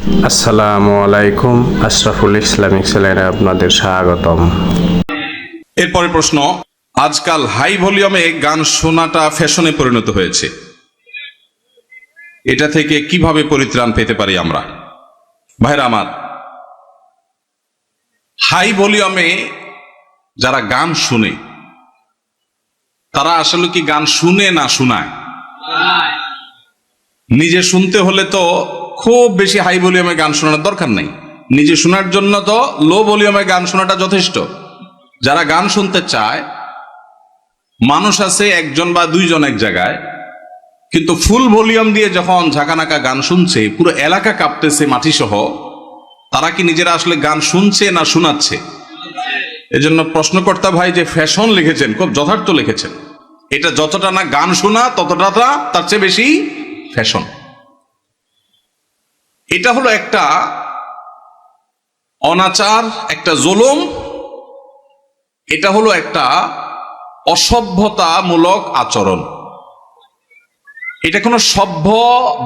আসসালামু আলাইকুম আশরাফুল ইসলামিক চ্যানেলে আপনাদের স্বাগতম। এরপরে প্রশ্ন আজকাল হাই ভলিউমে গান শোনাটা ফ্যাশনে পরিণত হয়েছে। এটা থেকে কীভাবে পরিত্রাণ পেতে পারি আমরা? ভাইরা আমার হাই ভলিউমে যারা গান শুনে তারা আসলে কি গান শুনে না শোনায়? নিজে শুনতে হলে তো খুব বেশি হাই ভলিউমে গান শোনার দরকার নেই। নিজে শোনার জন্য তো লো ভলিউমে গান শোনাটা যথেষ্ট। যারা গান শুনতে চায়, মানুষ আছে একজন বা দুইজন এক জায়গায়, কিন্তু ফুল ভলিউম দিয়ে যখন ঝাঁকানাকা গান শুনছে, পুরো এলাকা কাঁপতেছে মাটি সহ তারা কি নিজেরা আসলে গান শুনছে না শোনাচ্ছে? এজন্য প্রশ্নকর্তা ভাই যে ফ্যাশন লিখেছেন, খুব যথার্থ লিখেছেন। এটা যতটা না গান শোনা, ততটা তার চেয়ে বেশি ফ্যাশন এটা হলো একটা অনাচার, একটা জুলুম। এটা হলো একটা অসভ্যতামূলক আচরণ। এটা কোনো সভ্য,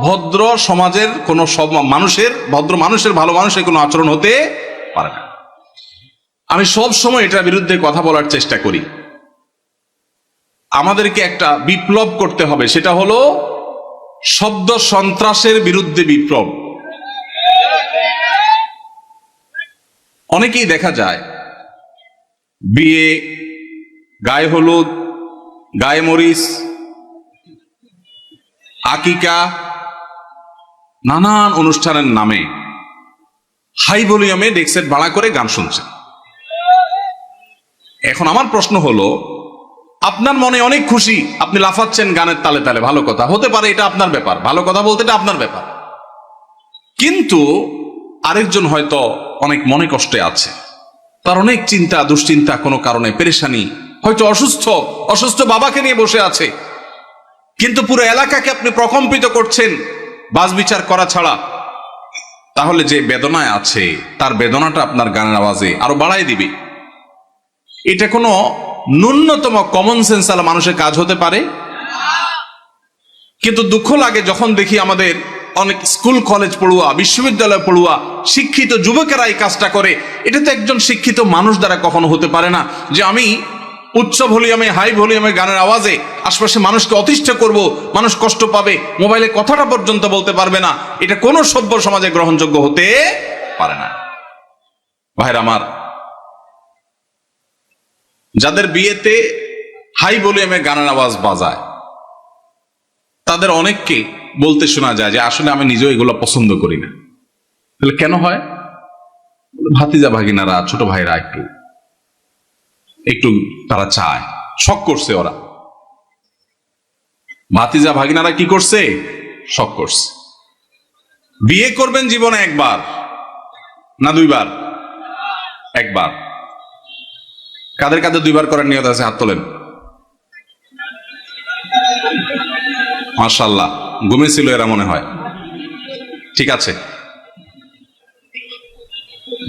ভদ্র সমাজের, কোনো মানুষের, ভদ্র মানুষের, ভালো মানুষের কোনো আচরণ হতে পারে না। আমি সব সময় এটার বিরুদ্ধে কথা বলার চেষ্টা করি। আমাদেরকে একটা বিপ্লব করতে হবে, সেটা হলো শব্দ সন্ত্রাসের বিরুদ্ধে বিপ্লব। অনেকেই দেখা যায়, বিয়ে, গায়ে হলুদ, গায়ে মরিচ, আকিকা, নানান অনুষ্ঠানের নামে হাই ভলিউমে ডেক্সেট ভাড়া করে গান শুনছেন। এখন আমার প্রশ্ন হলো, আপনার মনে অনেক খুশি, আপনি লাফাচ্ছেন গানের তালে তালে, ভালো কথা। হতে পারে এটা আপনার ব্যাপার, ভালো কথা বলতে এটা আপনার ব্যাপার। কিন্তু আরেকজন হয়তো অনেক মনে কষ্টে আছে। তার অনেক চিন্তা, দুশ্চিন্তা, কোনো কারণে পেরেশানি, হয়তো অসুস্থ অসুস্থ বাবাকে নিয়ে বসে আছে। কিন্তু পুরো এলাকাকে আপনি প্রকম্পিত করছেন বাস বিচার করা ছাড়া। তাহলে যে বেদনায় আছে, তার বেদনাটা আপনার গানের আওয়াজে আরও বাড়াই দিবে। এটা কোনো ন্যূনতম কমন সেন্স আলা মানুষের কাজ হতে পারে? কিন্তু দুঃখ লাগে যখন দেখি আমাদের অনেক স্কুল, কলেজ পড়ুয়া, বিশ্ববিদ্যালয় পড়ুয়া, শিক্ষিত যুবকেরা এই কাজটা করে। এটা তো একজন শিক্ষিত মানুষ দ্বারা কখনো হতে পারে না যে আমি উচ্চ ভলিউমে, হাই ভলিউমে গানের আওয়াজে আশপাশে মানুষকে অতিষ্ঠ করব, মানুষ কষ্ট পাবে, মোবাইলে কথাটা পর্যন্ত বলতে পারবে না। এটা কোনো সভ্য সমাজে গ্রহণযোগ্য হতে পারে না। ভাইরা আমার, যাদের বিয়েতে হাই ভলিউমে গানের আওয়াজ বাজায়, তাদের অনেককে বলতে শোনা যায় যে আসলে আমি নিজেও এগুলো পছন্দ করি না। তাহলে কেন হয়? ভাতিজা ভাগিনারা, ছোট ভাইরা একটু একটু তারা চায়। শখ করছে ওরা। ভাতিজা ভাগিনারা কি করছে? শখ করছে। বিয়ে করবেন জীবনে একবার না দুইবার? একবার। কাদের কাদের দুইবার করার নিয়ত আছে? হাত তোলেন। মাশাল্লাহ ঘুমেছিল এরা মনে হয়। ঠিক আছে।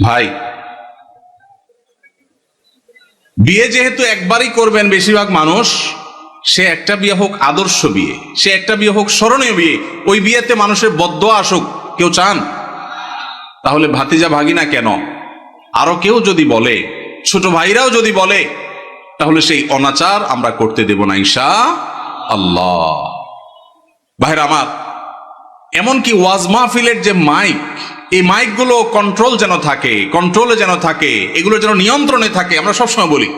ভাই, বিয়ে যেহেতু একবারই করবেন বেশিরভাগ মানুষ, সে একটা বিয়ে হোক আদর্শ বিয়ে, সে একটা বিয়ে হোক স্মরণীয় বিয়ে, ওই বিয়েতে মানুষের বদ্ধ আসুক, কেউ চান? তাহলে ভাতিজা ভাগিনা কেন? আরও কেউ যদি বলে, ছোট ভাইরাও যদি বলে, তাহলে সেই অনাচার আমরা করতে দেব না ঈশা আল্লাহ। ভাইরা আমার, এমনকি ওয়াজ মাহফিলের যে মাইক, এই মাইকগুলো কন্ট্রোল যেন থাকে কন্ট্রোলে যেন থাকে, এগুলো যেন নিয়ন্ত্রণে থাকে, আমরা সবসময় বলি।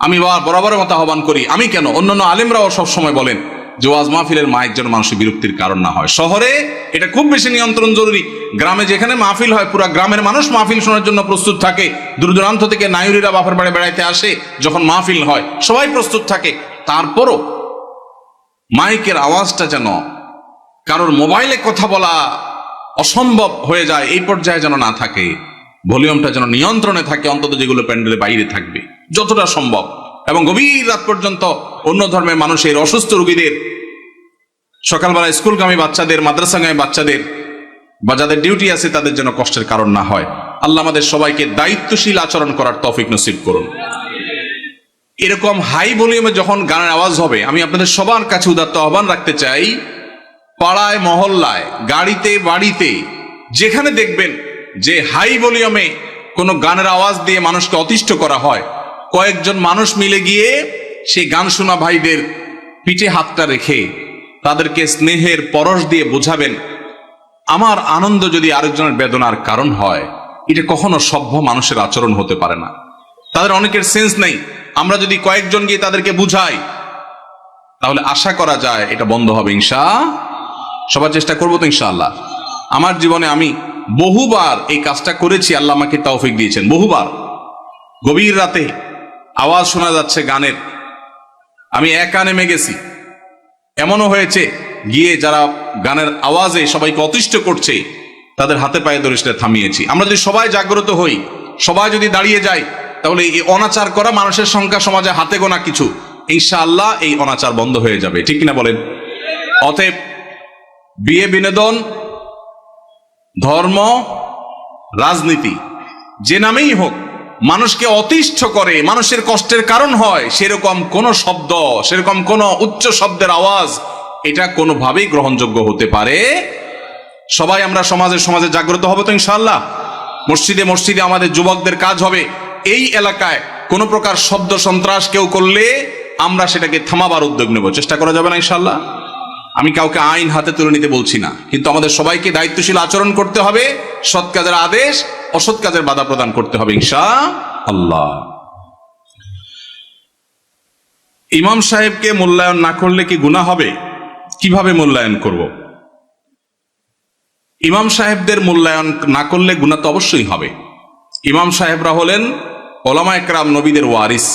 আমি বরাবরের মতো আহ্বান করি, আমি কেন? অন্যান্য আলেমরাও সবসময় বলেন যে ওয়াজ মাহফিলের মাইক যেন মানুষের বিরক্তির কারণ না হয়। শহরে এটা খুব বেশি নিয়ন্ত্রণ জরুরি। গ্রামে যেখানে মাহফিল হয়, পুরো গ্রামের মানুষ মাহফিল শোনার জন্য প্রস্তুত থাকে। দূর দূরান্ত থেকে নায়ুরিরা বাপের বাড়ি বেড়াইতে আসে, যখন মাহফিল হয়, সবাই প্রস্তুত থাকে। তারপরও মাইকের আওয়াজটা যেন কারোর মোবাইলে কথা বলা অসম্ভব হয়ে যায়, এই পর্যায়ে যেন না থাকে। ভলিউমটা যেন নিয়ন্ত্রণে থাকে, অন্তত যেগুলো প্যান্ডেলের বাইরে থাকবে। যতটা সম্ভব। এবং গভীর রাত পর্যন্ত অন্য ধর্মের মানুষের অসুস্থ রোগীদের সকালবেলা স্কুলগামী বাচ্চাদের, মাদ্রাসাগামী বাচ্চাদের বা যাদের ডিউটি আছে তাদের যেন কষ্টের কারণ না হয়। আল্লাহ আমাদের সবাইকে দায়িত্বশীল আচরণ করার তৌফিক নসিব করুন। এরকম হাই ভলিউমে যখন গানের আওয়াজ হবে, আমি আপনাদের সবার কাছে উদাত্ত আহ্বান রাখতে চাই, পাড়ায়, মহল্লায়, গাড়িতে, বাড়িতে, যেখানে দেখবেন যে হাই ভলিউমে কোনো গানের আওয়াজ দিয়ে মানুষকে অতিষ্ঠ করা হয়, কয়েকজন মানুষ মিলে গিয়ে সেই গান শোনা ভাইদের পিঠে হাতটা রেখে তাদেরকে স্নেহের পরশ দিয়ে বোঝাবেন, আমার আনন্দ যদি আরেকজনের বেদনার কারণ হয়, এটা কখনো সভ্য মানুষের আচরণ হতে পারে না। তাদের অনেকের সেন্স নেই আমরা যদি কয়েকজন গিয়ে তাদেরকে বুঝাই, তাহলে আশা করা যায় এটা বন্ধ হবে ইনশা সবার চেষ্টা করব তো, ইনশাআল্লাহ। আমার জীবনে আমি বহুবার এই কাজটা করেছি, আল্লাহ আমাকে তৌফিক দিয়েছেন, বহুবার। গভীর রাতে আওয়াজ শোনা যাচ্ছে গানের। আমি একা নেমে গেছি। এমনও হয়েছে, গিয়ে যারা গানের আওয়াজে সবাইকে অতিষ্ঠ করছে, তাদের হাতে পায়ে সেটা থামিয়েছি। আমরা যদি সবাই জাগ্রত হই, সবাই যদি দাঁড়িয়ে যাই তাহলে এই অনাচার করা মানুষের সংখ্যা সমাজে হাতে গোনা কিছু। ইনশাআল্লাহ এই অনাচার বন্ধ হয়ে যাবে। ঠিক কিনা বলেন? অতএব বিয়ে বিনোদন, ধর্ম, রাজনীতি, যে নামেই হোক, মানুষকে অতিষ্ঠ করে, মানুষের কষ্টের কারণ হয়, সেরকম কোন শব্দ, সেরকম কোন উচ্চ শব্দের আওয়াজ, এটা কোনোভাবেই গ্রহণযোগ্য হতে পারে। সবাই আমরা সমাজে সমাজে জাগ্রত হব তো ইনশাল্লাহ মসজিদে মসজিদে আমাদের যুবকদের কাজ হবে। এই এলাকায় কোনো প্রকার শব্দ সন্ত্রাস কেউ করলে আমরা সেটাকে থামাবার উদ্যোগ নেব। চেষ্টা করা যাবে না ইনশাল্লাহ আমি কাউকে আইন হাতে তুলে নিতে বলছি না। কিন্তু আমাদের সবাইকে দায়িত্বশীল আচরণ করতে হবে, সৎ কাজের আদেশ, অসৎ কাজের বাধা প্রদান করতে হবে ইনশা আল্লাহ ইমাম সাহেবকে মূল্যায়ন না করলে কি গুণা হবে? কীভাবে মূল্যায়ন করব? ইমাম সাহেবদের মূল্যায়ন না করলে গুণা তো অবশ্যই হবে। ইমাম সাহেবরা হলেন ওলামা একরাম নবীদের ওয়ারিস।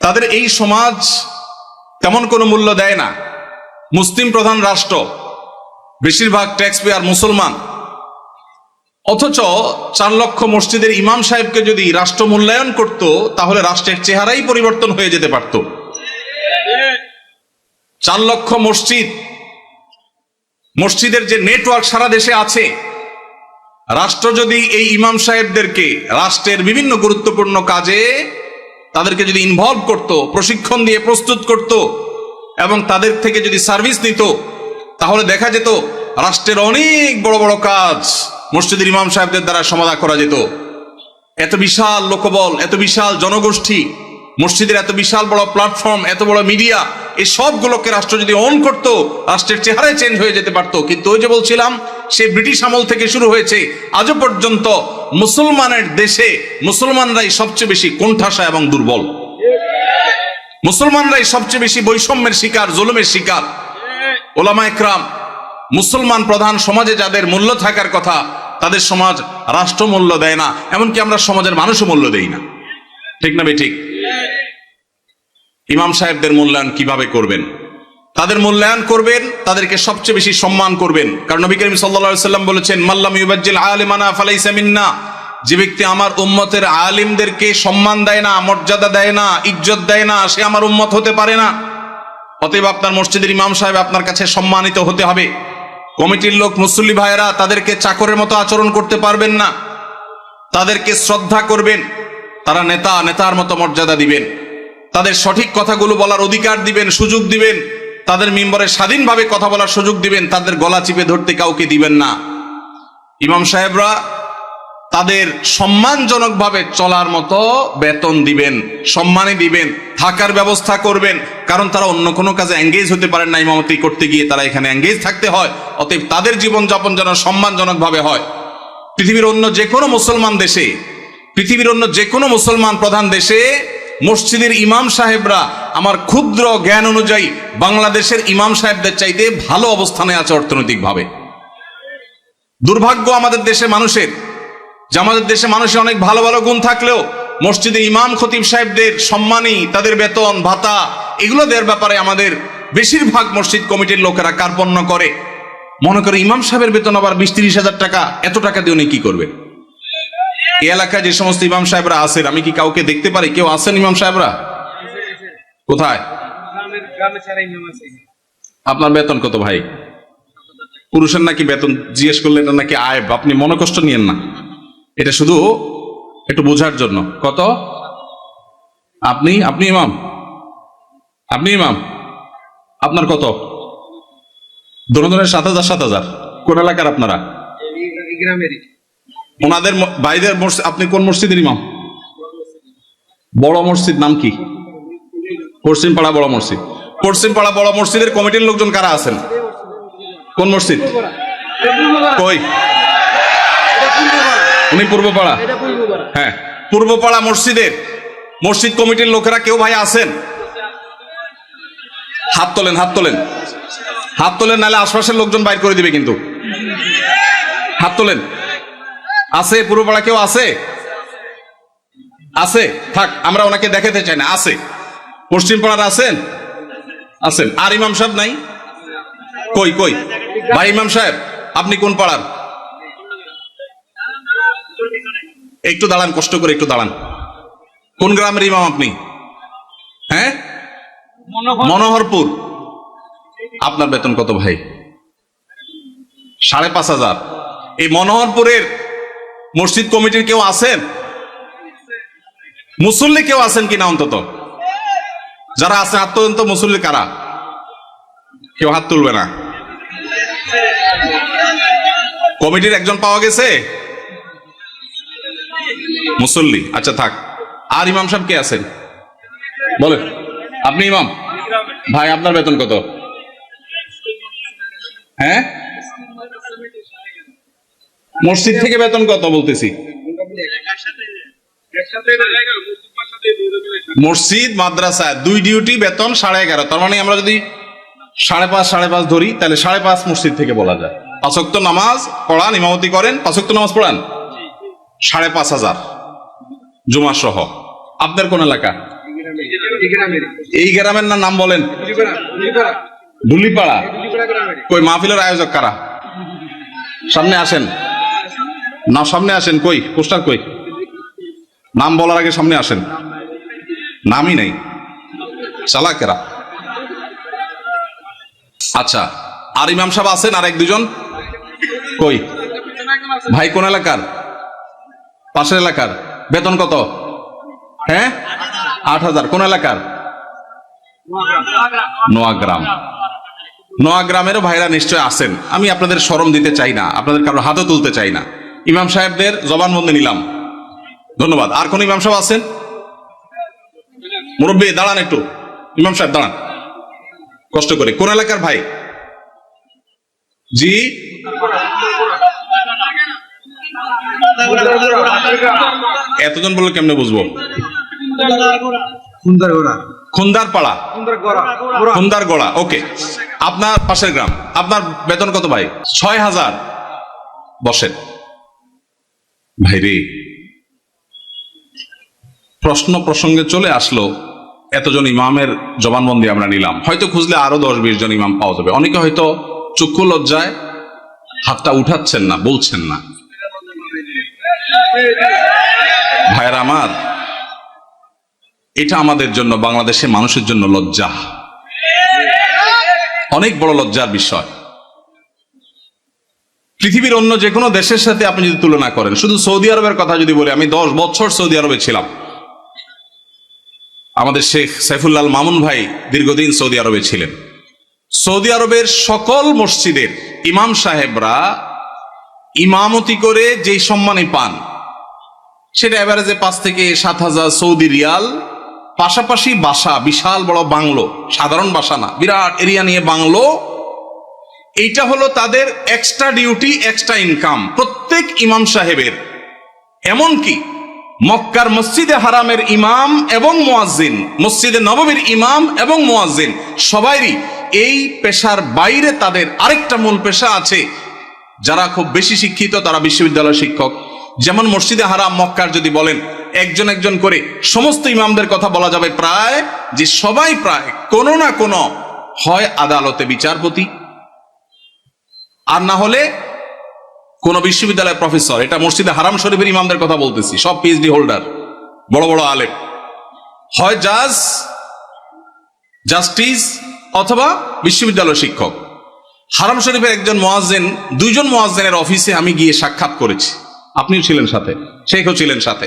তাদের এই সমাজ তেমন কোনো মূল্য দেয় না। মুসলিম প্রধান রাষ্ট্র, বেশিরভাগ ট্যাক্স পেয়ার মুসলমান। অথচ চার লক্ষ মসজিদের ইমাম সাহেবকে যদি রাষ্ট্র মূল্যায়ন করত, তাহলে রাষ্ট্রের চেহারাই পরিবর্তন হয়ে যেতে পারত। চার লক্ষ মসজিদ, মসজিদের যে নেটওয়ার্ক সারা দেশে আছে রাষ্ট্র যদি এই ইমাম সাহেবদেরকে রাষ্ট্রের বিভিন্ন গুরুত্বপূর্ণ কাজে তাদেরকে যদি ইনভলভ করত, প্রশিক্ষণ দিয়ে প্রস্তুত করত এবং তাদের থেকে যদি সার্ভিস নিত, তাহলে দেখা যেত রাষ্ট্রের অনেক বড় বড় কাজ মসজিদের ইমাম সাহেবদের দ্বারা সমাধা করা যেত। এত বিশাল লোকবল, এত বিশাল জনগোষ্ঠী, মসজিদের এত বিশাল বড় প্ল্যাটফর্ম এত বড় মিডিয়া এই সবগুলোকে রাষ্ট্র যদি অন করত, রাষ্ট্রের চেহারায় চেঞ্জ হয়ে যেতে পারত। কিন্তু ওই যে বলছিলাম সে ব্রিটিশ আমল থেকে শুরু হয়েছে। আজও পর্যন্ত মুসলমানের দেশে মুসলমানরাই সবচেয়ে বেশি কোণঠাসা এবং দুর্বল। মুসলমানরাই সবচেয়ে বেশি বৈষম্যের শিকার, জুলুমের শিকার। ওলামা একরাম, মুসলমান প্রধান সমাজে যাদের মূল্য থাকার কথা, তাদের সমাজ রাষ্ট্র মূল্য দেয় না, এমনকি আমরা সমাজের মানুষও মূল্য দেই না। ঠিক না ঠিক? ইমাম সাহেবদের মূল্যায়ন কীভাবে করবেন? তাদের মূল্যায়ন করবেন তাদেরকে সবচেয়ে বেশি সম্মান করবেন। কারণ নবী করিম সাল্লা সাল্লাম বলেছেন মাল্লাম যে ব্যক্তি আমার উম্মতের আলিমদেরকে সম্মান দেয় না, মর্যাদা দেয় না, ইজ্জত দেয় না, সে আমার উম্মত হতে পারে না। অতএব আপনার মসজিদের ইমাম সাহেব আপনার কাছে সম্মানিত হতে হবে। কমিটির লোক, মুসল্লি ভাইয়েরা, তাদেরকে চাকরের মতো আচরণ করতে পারবেন না। তাদেরকে শ্রদ্ধা করবেন। তারা নেতা, নেতার মতো মর্যাদা দিবেন। তাদের সঠিক কথাগুলো বলার অধিকার দিবেন, সুযোগ দিবেন। তাদের মেম্বরে স্বাধীনভাবে কথা বলার সুযোগ দিবেন, তাদের গলা চিপে ধরতে কাউকে দিবেন না। ইমাম সাহেবরা তাদের সম্মানজনকভাবে চলার মতো বেতন দিবেন সম্মানে দিবেন, থাকার ব্যবস্থা করবেন, কারণ তারা অন্য কোনো কাজে এঙ্গেজ হতে পারেন না ইমামতি করতে গিয়ে, তারা এখানে এঙ্গেজ থাকতে হয়, অতএব তাদের জীবনযাপন যেন সম্মানজনকভাবে হয়। পৃথিবীর অন্য যে কোনো মুসলমান দেশে, পৃথিবীর অন্য যে কোনো মুসলমান প্রধান দেশে মসজিদের ইমাম সাহেবরা আমার ক্ষুদ্র জ্ঞান অনুযায়ী বাংলাদেশের ইমাম সাহেবদের চাইতে ভালো অবস্থানে আছে অর্থনৈতিকভাবে। দুর্ভাগ্য আমাদের দেশে মানুষের, যে আমাদের দেশে মানুষের অনেক ভালো ভালো গুণ থাকলেও মসজিদে ইমাম খতিব সাহেবদের সম্মানী তাদের বেতন, ভাতা, এগুলো দেওয়ার ব্যাপারে আমাদের বেশিরভাগ মসজিদ কমিটির লোকেরা কার্পণ্য করে। মনে করে ইমাম সাহেবের বেতন আবার বিশ হাজার টাকা, এত টাকা দিয়ে উনি কি করবে এই এলাকায় যে সমস্ত ইমাম সাহেবরা আছেন, আমি কি কাউকে দেখতে পারি? কেউ আছেন ইমাম সাহেবরা? কোথায়? আপনার বেতন কত ভাই? পুরুষের নাকি বেতন জিজ্ঞেস করলে এটা নাকি আয়? আপনি মনে কষ্ট নিয়েন না। এটা শুধু একটু বোঝার জন্য। কত? আপনি আপনি ইমাম? আপনি ইমাম? আপনার কত? দোনো সাত হাজার সাত হাজার। কোন এলাকার আপনারা? ওনাদের ভাইদের মসজিদ, আপনি কোন মসজিদের ইমাম? বড় মসজিদ নাম কি? পশ্চিম পাড়া বড় মসজিদ। পশ্চিম পাড়া বড় মসজিদের কমিটির লোকজন কারা আছেন? কোন মসজিদ? কই? উনি পূর্বপাড়া। হ্যাঁ পূর্বপাড়া মসজিদের, মসজিদ কমিটির লোকেরা কেউ ভাই আছেন? হাত তোলেন হাত তোলেন। হাত তোলেন, নাহলে আশপাশের লোকজন বাইর করে দিবে কিন্তু। হাত তোলেন। আছে, পূর্বপাড়া কেউ আছে? আছে, থাক, আমরা ওনাকে দেখাতে চাই না, আছে। পশ্চিম পাড়ার আছেন? আছেন। আর ইমাম সাহেব নাই? কই কই? ভাই ইমাম সাহেব, আপনি কোন পাড়ার? একটু দাঁড়ান, কষ্ট করে একটু দাঁড়ান। কোন গ্রামের ইমাম আপনি? হ্যাঁ? মনোহরপুর। আপনার বেতন কত ভাই? সাড়ে পাঁচ হাজার। এই মনোহরপুরের মসজিদ কমিটির কেউ আছেন? মুসল্লি কেউ আছেন কিনা অন্তত? যারা আছেন হাত তোলেন তো মুসল্লি কারা? কেউ হাত তুলবে না। কমিটির একজন পাওয়া গেছে? মুসল্লি। আচ্ছা থাক। আর ইমাম সাহেব কে আছেন? বলেন আপনি ইমাম? ভাই, আপনার বেতন কত? হ্যাঁ? মসজিদ থেকে বেতন কত বলতেছি? মসজিদ, মাদ্রাসা, দুই ডিউটি বেতন সাড়ে এগারো। তার মানে আমরা যদি সাড়ে পাঁচ সাড়ে পাঁচ ধরি, তাহলে সাড়ে পাঁচ মসজিদ থেকে বলা যায়। পাঁচক্ত নামাজ পড়ান, ইমামতি করেন পাঁচক্ত নামাজ পড়ান? সাড়ে পাঁচ হাজার জুমা সহ। আপনার কোন এলাকা? এই গ্রামের না নাম বলেন? গ্রামেরই কই, মাহফিলের আয়োজক কারা? সামনে আসেন। না, সামনে আসেন, কই? পোস্টার কই? নাম বলার আগে সামনে আসেন। নামই নেই। চালাকেরা। আচ্ছা আর ইমাম সাহেব আছেন আর এক দুজন? কই? ভাই, কোন এলাকার? পাশের এলাকার। বেতন কত? হ্যাঁ? আট হাজার। কোন এলাকার? নোয়াগ্রাম। নোয়াগ্রামেরও ভাইরা নিশ্চয় আছেন। আমি আপনাদের স্মরণ দিতে চাই না। আপনাদের কারও হাতও তুলতে চাই না। ইমাম সাহেবদের জবানবন্দি নিলাম। ধন্যবাদ। আর কোন ইমাম সাহেব আছেন? মুরব্বী দাঁড়ান একটু। ইমাম সাহেব দাঁড়ান। কষ্ট করে। কোন এলাকার ভাই? জি? এতজন বললে কেমনে বুঝব? খুন্দার পাড়া খুন্দার গোড়া ওকে। আপনার পাশের গ্রাম। আপনার বেতন কত ভাই? ছয় হাজার। বসেন। ভাইরে, প্রশ্ন প্রসঙ্গে চলে আসলো, এতজন ইমামের জবানবন্দি আমরা নিলাম। হয়তো খুঁজলে আরও দশ বিশ জন ইমাম পাওয়া যাবে। অনেকে হয়তো চক্ষু লজ্জায় হাতটা উঠাচ্ছেন না, বলছেন না। ভাইয়েরা আমার, এটা আমাদের জন্য, বাংলাদেশের মানুষের জন্য লজ্জা। অনেক বড় লজ্জার বিষয়। পৃথিবীর অন্য যে কোনো দেশের সাথে আপনি যদি তুলনা করেন, শুধু সৌদি আরবের কথা যদি বলি, আমি দশ বছর সৌদি আরবে ছিলাম। আমাদের শেখ সাইফুল্লাল মামুন ভাই দীর্ঘদিন সৌদি আরবে ছিলেন। সৌদি আরবের সকল মসজিদের ইমাম সাহেবরা ইমামতি করে যেই সম্মানে পান, সেটা এভারেজে পাঁচ থেকে সাত হাজার সৌদি রিয়াল, পাশাপাশি বাসা, বিশাল বড় বাংলো, সাধারণ বাসা না, বিরাট এরিয়া নিয়ে বাংলো এইটা হলো তাদের এক্সট্রা ডিউটি এক্সট্রা ইনকাম প্রত্যেক ইমাম সাহেবের। এমনকি মক্কার মসজিদে হারামের ইমাম এবং মোয়াজ্জিন, মসজিদে নবমীর ইমাম এবং মোয়াজ্জিন, সবাইরই এই পেশার বাইরে তাদের আরেকটা মূল পেশা আছে। যারা খুব বেশি শিক্ষিত, তারা বিশ্ববিদ্যালয় শিক্ষক। যেমন মসজিদে হারাম, মক্কার যদি বলেন, একজন একজন করে সমস্ত ইমামদের কথা বলা যাবে প্রায় যে সবাই প্রায় কোনো না কোনো হয় আদালতে বিচারপতি। আর না হলে কোন বিশ্ববিদ্যালয়ের প্রফেসর, এটা মসজিদে হারাম শরীফের ইমামদের কথা বলতেছি, সব পিএইচডি হোল্ডার বড় বড় আলেম। হয় জাজ, জাস্টিস অথবা বিশ্ববিদ্যালয় শিক্ষক। হারাম শরীফের একজন মোয়াজ্জেন, দুইজন মোয়াজ্জেনের অফিসে আমি গিয়ে সাক্ষাৎ করেছি। আপনিও ছিলেন সাথে, শেখও ছিলেন সাথে।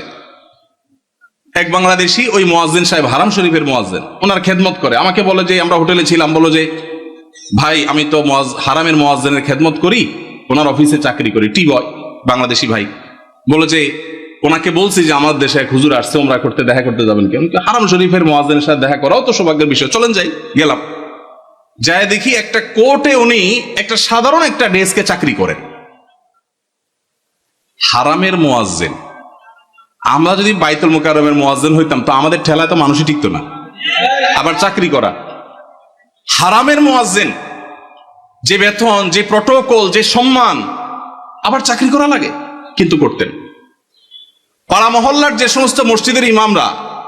এক বাংলাদেশি ওই মোয়াজ্জেন সাহেব, হারাম শরীফের মোয়াজ্জেন, ওনার খেদমত করে, আমাকে বলে যে, আমরা হোটেলে ছিলাম বলো যে ভাই, আমি তো হারামের মোয়াজ্জেনের খেদমত করি, ওনার অফিসে চাকরি করি। টি বয়, বাংলাদেশি ভাই। বলে যে, ওনাকে বলছি যে, আমার দেশে এক হুজুর আসছে ওমরা করতে, দেখা করতে যাবেন কেন? হারাম শরীফের মোয়াজেনের সাথে দেখা করাও তো সৌভাগ্যের বিষয়। চলেন যাই, গেলাম। যায় দেখি একটা কোর্টে উনি একটা সাধারণ একটা ডেস্কে চাকরি করেন। হারামের মোয়াজ্জেন। আমরা যদি বাইতুল মোকারমের মোয়াজ্জেন হইতাম, তো আমাদের ঠেলায় তো মানুষই টিকতো না। আবার চাকরি করা। হারামের মোয়াজ্জেন, যে বেতন, যে প্রটোকল যে সম্মান, আবার চাকরি করা লাগে, কিন্তু করতেন। পাড়া মহল্লার যে সমস্ত মসজিদের ইমামরা,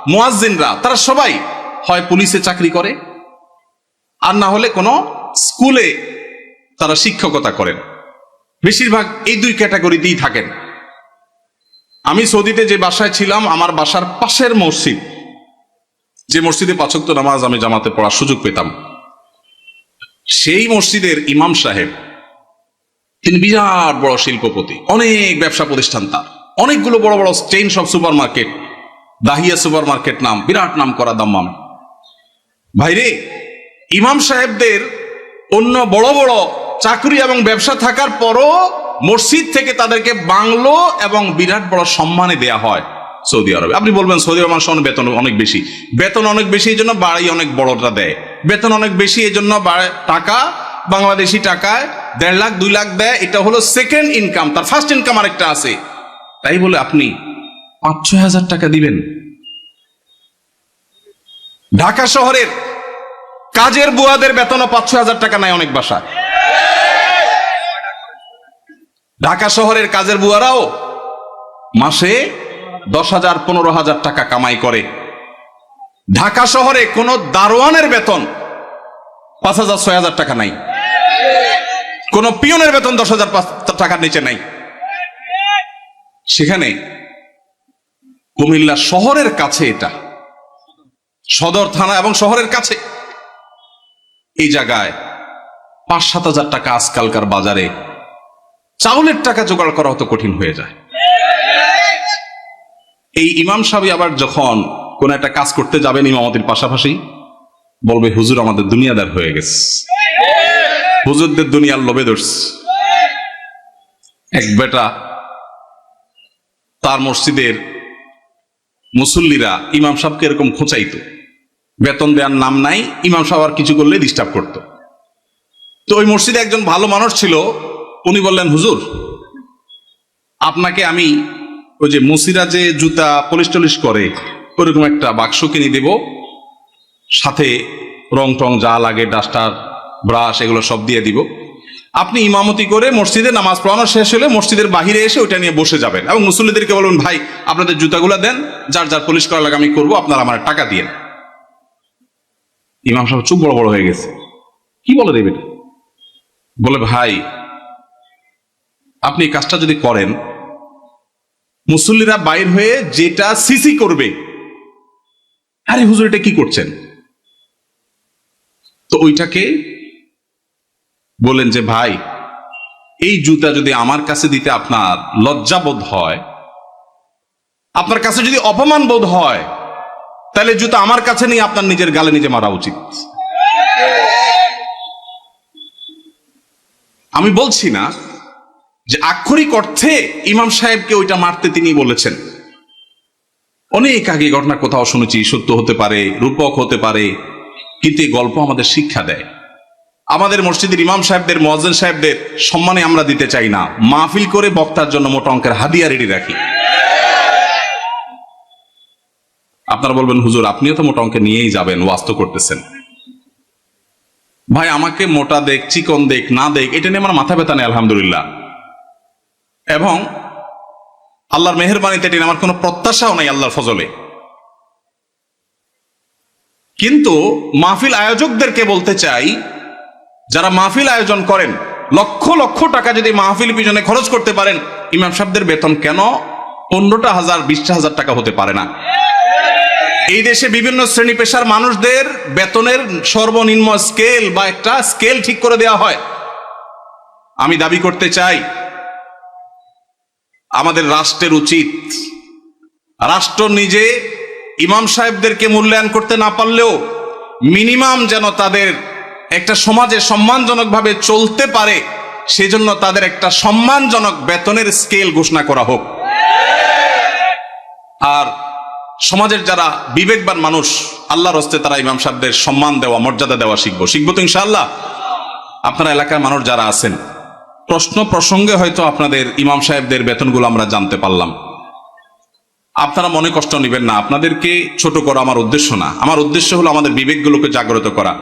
মোয়াজ্জিনরা, তারা সবাই হয় পুলিশে চাকরি করে, আর না হলে কোনো স্কুলে তারা শিক্ষকতা করেন। বেশিরভাগ এই দুই ক্যাটাগরিতেই থাকেন। আমি সৌদিতে যে বাসায় ছিলাম, আমার বাসার পাশের মসজিদ, যে মসজিদে পাচক্ত নামাজ আমি জামাতে পড়ার সুযোগ পেতাম। সেই মসজিদের ইমাম সাহেব, তিনি বিরাট বড় শিল্পপতি, অনেক ব্যবসা প্রতিষ্ঠান তার। অনেকগুলো বড় বড় চেইন সব super market Dahiya super market নাম, বিরাট নাম করা দাম্মাম। ভাইরে, ইমাম সাহেবদের অন্য বড় বড় চাকরি এবং ব্যবসা থাকার পরও মসজিদ থেকে তাদেরকে বাংলো এবং বিরাট বড় সম্মানে দেয়া হয় সৌদি আরবে। আপনি বলবেন, সৌদি আরব মানুষ বেতন অনেক বেশি। বেতন অনেক বেশি, এই জন্য বাড়ি অনেক বড়টা দেয়। বেতন অনেক বেশি এই জন্য টাকা, বাংলাদেশি টাকায় দেড় লাখ, দুই লাখ দেয়। এটা হলো সেকেন্ড ইনকাম তার ফার্স্ট ইনকাম আরেকটা আছে। তাই বলে আপনি পাঁচ, ছয় হাজার টাকা দিবেন। ঢাকা শহরের কাজের বুয়াদের বেতনও পাঁচ, ছয় হাজার টাকা নেয় অনেক বাসা ঢাকা শহরের কাজের বুয়ারাও মাসে দশ হাজার, পনেরো হাজার টাকা কামাই করে। ঢাকা শহরে কোন দারোয়ানের বেতন পাঁচ হাজার, ছয় হাজার টাকা নাই। কোন পিয়নের বেতন দশ হাজার টাকার নিচে নাই। সেখানে কুমিল্লা শহরের কাছে এটা, সদর থানা এবং শহরের কাছে। এই জায়গায় পাঁচ, সাত হাজার টাকা আজকালকার বাজারে চাউলের টাকা জোগাড় করা হতো কঠিন হয়ে যায়। এই ইমাম সাহেব আবার যখন কোন একটা কাজ করতে যাবেন ইমামতির পাশাপাশি, বলবে, হুজুর, আমাদের দুনিয়াদার হয়ে গেছে। হুজুরদের দুনিয়ার লোভে ধরছে। এক বেটা তার মসজিদের মুসল্লিরা ইমাম সাহেবকে এরকম খোঁচাইতো। বেতন দেওয়ার নাম নাই, ইমাম সাহেব আর কিছু করলে ডিস্টার্ব করতো। তো ওই মসজিদে একজন ভালো মানুষ ছিল, উনি বললেন, হুজুর, আপনাকে আমি ওই যে মুসিরা যে জুতা পলিশ টলিশ করে ওরকম একটা বাক্স কিনে দেব। সাথে রং টং যা লাগে ডাস্টার, ব্রাশ এগুলো সব দিয়ে দিব। আপনি ইমামতি করে মসজিদে নামাজ পড়ানো শেষ হলে মসজিদের বাহিরে এসে ওইটা নিয়ে বসে যাবেন এবং মুসল্লিদেরকে বলবেন ভাই, আপনাদের জুতাগুলো দেন, যার যার পুলিশ করা লাগে আমি করব, আপনারা আমার টাকা দিয়ে ইমাম সাহেব চুপ বড় বড় হয়ে গেছে। কি বলে দেবে বলে, ভাই, আপনি কাজটা যদি করেন, মুসল্লিরা বাইর হয়ে যেটা সিসি করবে আরে হুজুর, এটা কি করছেন? তো ওইটাকে বলেন যে, ভাই, এই জুতা যদি আমার কাছে দিতে আপনার লজ্জাবোধ হয়, আপনার কাছে যদি অপমান বোধ হয়, তাহলে জুতা আমার কাছে নিয়ে আপনার নিজের গালে নিজে মারা উচিত। আমি বলছি না যে আক্ষরিক অর্থে ইমাম সাহেবকে ওইটা মারতে তিনি বলেছেন। অনেক আগে ঘটনা কোথাও শুনেছি, সত্য হতে পারে, রূপক হতে পারে, কিন্তু এই গল্প আমাদের শিক্ষা দেয়। আমাদের মসজিদের ইমাম সাহেবদের মহাজন সাহেবদের সম্মানে আমরা দিতে চাই না। মাহফিল করে বক্তার জন্য মোটা অঙ্কের হাদিয়া রেডি রাখি। আপনারা বলবেন, হুজুর, আপনিও তো মোটা অঙ্কে নিয়েই যাবেন ওয়াস্ত করতেছেন। ভাই, আমাকে মোটা দেখ, চিকন দেখ, না দেখ, এটা নিয়ে আমার মাথা ব্যথা নেই, আলহামদুলিল্লাহ। এবং আল্লাহর মেহরবানিতে এটা আমার কোনো প্রত্যাশাও নাই আল্লাহর ফজলে। কিন্তু মাহফিল আয়োজকদেরকে বলতে চাই, যারা মাহফিল আয়োজন করেন, লক্ষ লক্ষ টাকা যদি মাহফিল পিছনে খরচ করতে পারেন, ইমাম সাহেবদের বেতন কেন? পনেরোটা হাজার, বিশটা হাজার টাকা হতে পারে না। এই দেশে বিভিন্ন শ্রেণি পেশার মানুষদের বেতনের সর্বনিম্ন স্কেল বা একটা স্কেল ঠিক করে দেওয়া হয়। আমি দাবি করতে চাই আমাদের রাষ্ট্রের উচিত। রাষ্ট্র নিজে ইমাম সাহেবদেরকে মূল্যায়ন করতে না পারলেও মিনিমাম যেন তাদের একটা সমাজে সম্মানজনকভাবে চলতে পারে, সেজন্য তাদের একটা সম্মানজনক বেতনের স্কেল ঘোষণা করা হোক। আর সমাজের যারা বিবেকবান মানুষ, আল্লাহর হস্তে তারা ইমাম সাহেবদের সম্মান দেওয়া, মর্যাদা দেওয়া শিখব। শিখব তো ইনশাআল্লাহ। আপনার এলাকার মানুষ যারা আছেন প্রশ্ন প্রসঙ্গে হয়তো আপনাদের ইমাম সাহেবদের বেতনগুলো আমরা জানতে পারলাম। আপনারা মনে কষ্ট নেবেন না, আপনাদেরকে ছোট করা আমার উদ্দেশ্য না। আমার উদ্দেশ্য হলো আমাদের বিবেকগুলোকে জাগ্রত করা।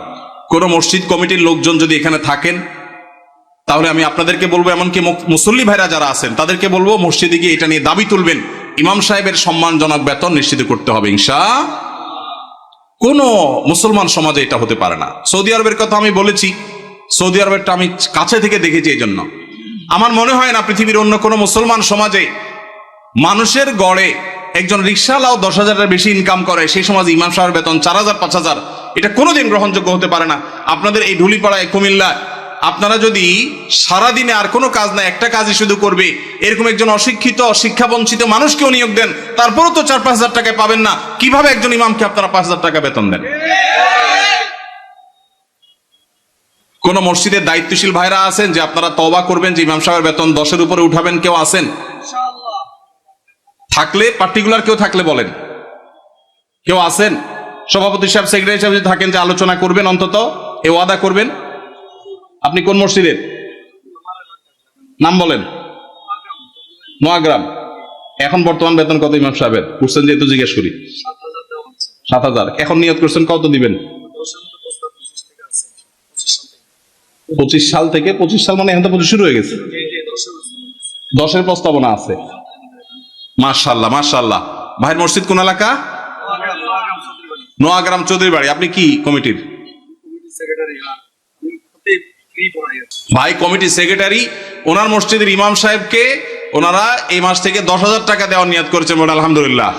কোনো মসজিদ কমিটির লোকজন যদি এখানে থাকেন, তাহলে আমি আপনাদেরকে বলব, এমনকি মুসল্লি ভাইরা যারা আছেন, তাদেরকে বলব, মসজিদে গিয়ে এটা নিয়ে দাবি তুলবেন, ইমাম সাহেবের সম্মানজনক বেতন নিশ্চিত করতে হবে, ইনশা। কোন মুসলমান সমাজে এটা হতে পারে না। সৌদি আরবের কথা আমি বলেছি সৌদি আরবেরটা আমি কাছে থেকে দেখেছি এই জন্য আমার মনে হয় না পৃথিবীর অন্য কোনো মুসলমান সমাজে মানুষের গড়ে একজন রিক্সাওয়ালাও দশ হাজারের বেশি ইনকাম করে, সেই সমাজে ইমাম সাহেবের বেতন চার হাজার, পাঁচ হাজার, এটা কোনোদিন গ্রহণযোগ্য হতে পারে না। আপনাদের এই ঢুলিপাড়ায় কুমিল্লা, আপনারা যদি সারাদিনে আর কোনো কাজ না একটা কাজই শুধু করবে, এরকম একজন অশিক্ষিত শিক্ষা বঞ্চিত মানুষকেও নিয়োগ দেন, তারপরও তো চার, পাঁচ হাজার টাকায় পাবেন না, কীভাবে একজন ইমামকে আপনারা পাঁচ হাজার টাকা বেতন দেন? কোন মসজিদের দায়িত্বশীল ভাইরা আছেন যে আপনারা তবা করবেন যে ইমাম সাহেবের বেতন দশের উপরে উঠাবেন কেউ আছেন? থাকলে পার্টিকুলার কেউ থাকলে বলেন। কেউ আছেন? সভাপতি সাহেব সেক্রেটারি সাহেব যদি থাকেন যে আলোচনা করবেন অন্তত এ ওয়াদা করবেন? আপনি কোন মসজিদের? নাম বলেন। নোয়াগ্রাম এখন বর্তমান বেতন কত ইমাম সাহেবের? করছেন যেহেতু জিজ্ঞেস করি। সাত হাজার। এখন নিয়ত করছেন কত দিবেন? পঁচিশ সাল থেকে পঁচিশ সাল মানে এখন তো পঁচিশ শুরু হয়ে গেছে। দশের প্রস্তাবনা আছে। মার্শাল্লাহ মার্শাল্লাহ ভাইয়ের মসজিদ কোন এলাকা? নোয়াগ্রাম চৌধুরী বাড়ি আপনি কি কমিটির? ভাই, কমিটি সেক্রেটারি। ওনার মসজিদের ইমাম সাহেবকে ওনারা এই মাস থেকে দশ হাজার টাকা দেওয়ার নিয়াত করেছেন বলে আলহামদুলিল্লাহ।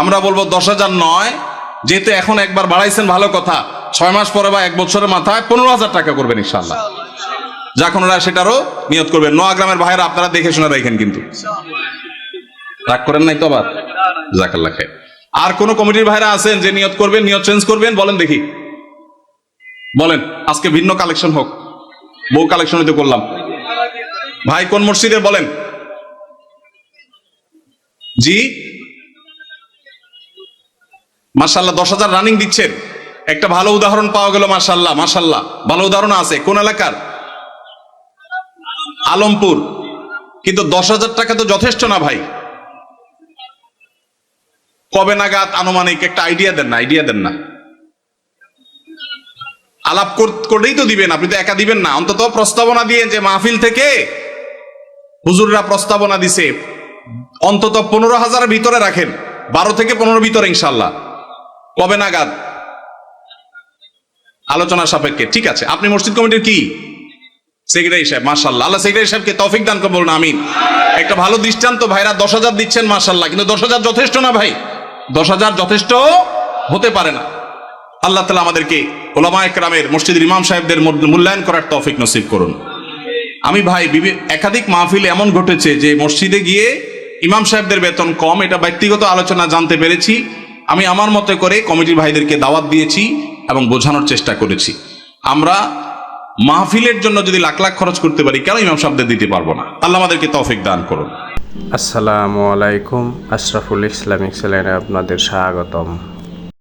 আমরা বলব দশ হাজার নয়, যেহেতু এখন একবার বাড়াইছেন, ভালো কথা। ছয় মাস পরে বা এক বছরের মাথায় পনেরো হাজার টাকা করবেন ইনশাল্লাহ যখন ওরা সেটারও নিয়ত করবেন। নোয়াগ্রামের ভাইয়েরা আপনারা দেখে শুনে রাখেন কিন্তু। রাগ করেন নাই তো আবার? জাকাল্লা খায় আর কোন কমিটির ভাইরা আছেন যে নিয়ত করবেন, নিয়ত চেঞ্জ করবেন? বলেন দেখি। বলেন, আজকে ভিন্ন কালেকশন হোক। বউ কালেকশন হইতে করলাম। ভাই কোন মসজিদের বলেন? জি? মাসাল্লাহ দশ হাজার রানিং দিচ্ছেন। একটা ভালো উদাহরণ পাওয়া গেল মাসাল্লাহ মাসাল্লাহ ভালো উদাহরণ আছে, কোন এলাকার? আলমপুর। কিন্তু দশ হাজার টাকা তো যথেষ্ট না ভাই। কবে নাগাদ আনুমানিক একটা আইডিয়া দেন না আইডিয়া দেন না। আলাপ কর- করলেই তো দিবেন, আপনি তো একা দিবেন না। অন্তত প্রস্তাবনা দিয়ে যে মাহফিল থেকে হুজুররা প্রস্তাবনা দিছে, অন্তত পনেরো হাজারের ভিতরে রাখেন। বারো থেকে পনেরো ভিতরে ইনশাল্লাহ কবে নাগাদ? আলোচনা সাপেক্ষে। ঠিক আছে, আপনি মসজিদ কমিটির কি? সেক্রেটারি সাহেব মার্শাল্লাহ আল্লাহ সেক্রেটারি সাহেবকে তৌফিক দান করে বলুন, আমিন। একটা ভালো দৃষ্টান্ত, ভাইরা দশ হাজার দিচ্ছেন মার্শাল্লাহ কিন্তু দশ হাজার যথেষ্ট না, ভাই? দশ হাজার যথেষ্ট হতে পারে না। আল্লাহ তালা আমাদেরকে ওলামা একরামের, মসজিদের ইমাম সাহেবদের মূল্যায়ন করার তৌফিক নসিব করুন। আমি ভাই একাধিক মাহফিল এমন ঘটেছে যে মসজিদে গিয়ে ইমাম সাহেবদের বেতন কম, এটা ব্যক্তিগত আলোচনা, জানতে পেরেছি। আমি আমার মতে করে কমিটির ভাইদেরকে দাওয়াত দিয়েছি। এবং বোঝানোর চেষ্টা করেছি। আমরা মাহফিলের জন্য যদি লাখ লাখ খরচ করতে পারি, কেন ইমাম সাহেবদের দিতে পারব না? আল্লাহ আমাদেরকে তৌফিক দান করুন। আসসালামু আলাইকুম, আশরাফুল ইসলামিক সেলাইনে আপনাদের স্বাগতম।